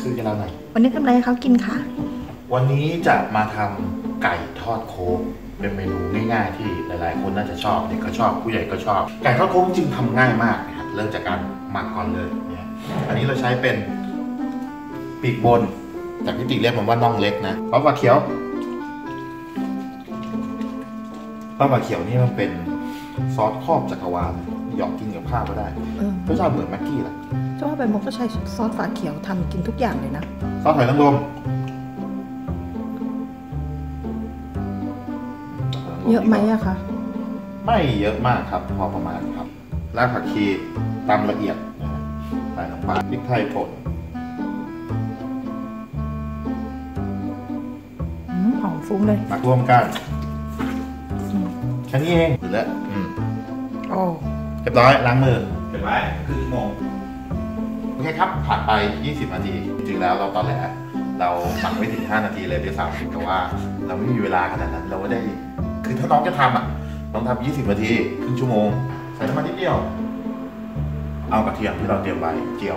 คือกันแล้วหน่อยวันนี้ทำอะไรให้เขากินคะวันนี้จะมาทำไก่ทอดโค้กเป็นเมนูง่ายๆ ที่หลายๆ คนน่าจะชอบเด็กก็ชอบผู้ใหญ่ก็ชอบ ไก่ทอดโค้กจริงๆทำง่ายมากนะครับเริ่มจากการหมักก่อนเลยเนี่ยอันนี้เราใช้เป็นปีกบนจากที่ติเรียกมันว่าน่องเล็กนะปลาปลาเขียวปลาปลาเขียวนี่มันเป็นซอสครอบจักรวาลหยอกกินกับข้าวก็ได้เออก็ชอบเหมือนแม็กกี้แหละ จะว่าไปมกก็ใช้ซอสฝาเขียวทำกินทุกอย่างเลยนะซอสหอยนางรมเยอะไหมอะคะไม่เยอะมากครับพอประมาณครับรากผักชีตำละเอียดนะฮะใส่ลงไปพริกไทยป่นอืมหอมฟุ้งเลยหมักรวมกันอืมแค่นี้เองหรือละอืมโอ้เรียบร้อยล้างมือเก็บไว้ครึ่งชั่วโมงโอเคครับ ผ่านไป 20 นาที จริงๆแล้วเราตอนแรกเราหมักไม่ถึง 5 นาทีเลยด้วยซ้ำแต่ว่าเราไม่มีเวลาขนาดนั้น เราก็ได้ คือถ้าน้องจะทำอะต้องทำ20 นาที ครึ่งชั่วโมง ใส่น้ำมันนิดเดียว เอากระเทียมที่เราเตรียมไว้เจียว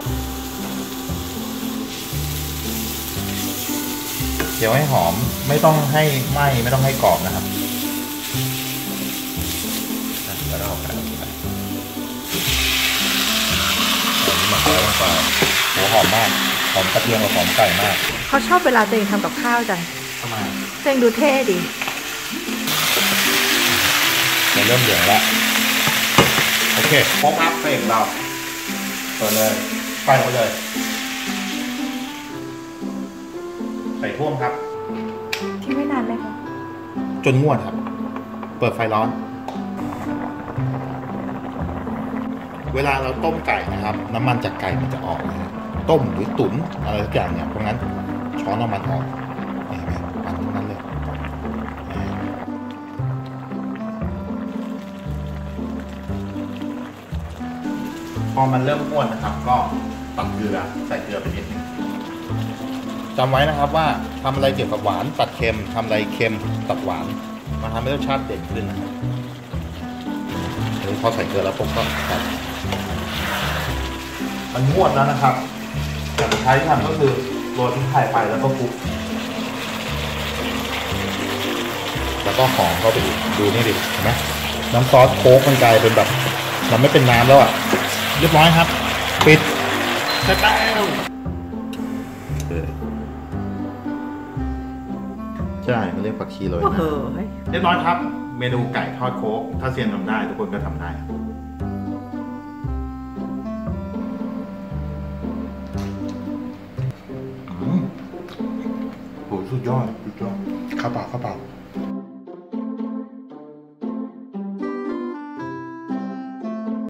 เจียวให้หอม ไม่ต้องให้ไหม้ ไม่ต้องให้กรอบนะครับแล้วเราเอาไก่ นี้หมักแล้วลงไปโหหอมมาก หอมกระเทียมกับหอมไก่มาก เขาชอบเวลาตัวเองทำกับข้าวจังทำไมตัวเองดูเท่ดีมันเริ่มเหลืองแล้วโอเคพร้อมอัพเพลงเราเปิดเลยไฟลงไปเลย ใส่ท่วมครับ ที่ไม่นานเลยค่ะ จนงวดครับ เปิดไฟร้อน เวลาเราต้มไก่นะครับ น้ำมันจากไก่มันจะออกนะฮะต้มหรือตุ๋นอะไรสักอย่างเนี่ยเพราะงั้นช้อนเอามันออกนี่เห็นไหมมันทั้งนั้นเลยอ่าพอมันเริ่มงวดนะครับ ก็ตักเกลือใส่เกลือไปนิดนึงจำไว้นะครับว่าทำอะไรเกี่ยวกับหวานตัดเค็มทำอะไรเค็มตัดหวานมันทำให้รสชาติเด่นขึ้นนะครับอันนี้พอใส่เกลือแล้วปุ๊บก็ตัด มันงวดแล้วนะครับแต่สุดท้ายที่ทำก็คือโรยพริกไทยไปแล้วก็คลุกแล้วก็หอมเข้าไปอีกดูนี่ดิเห็นไหมน้ำซอสโค้กมันกลายเป็นแบบมันไม่เป็นน้ำแล้วอะเรียบร้อยครับ ปิดเสร็จแล้วเออใช่มันเรียกผักชีโรยโอ้นะโหเรียบร้อยครับ เมนูไก่ทอดโค้กถ้าเซียนทำได้ ทุกคนก็ทำได้ สุดยอดสุดยอดข้าวเปล่าข้าวเปล่า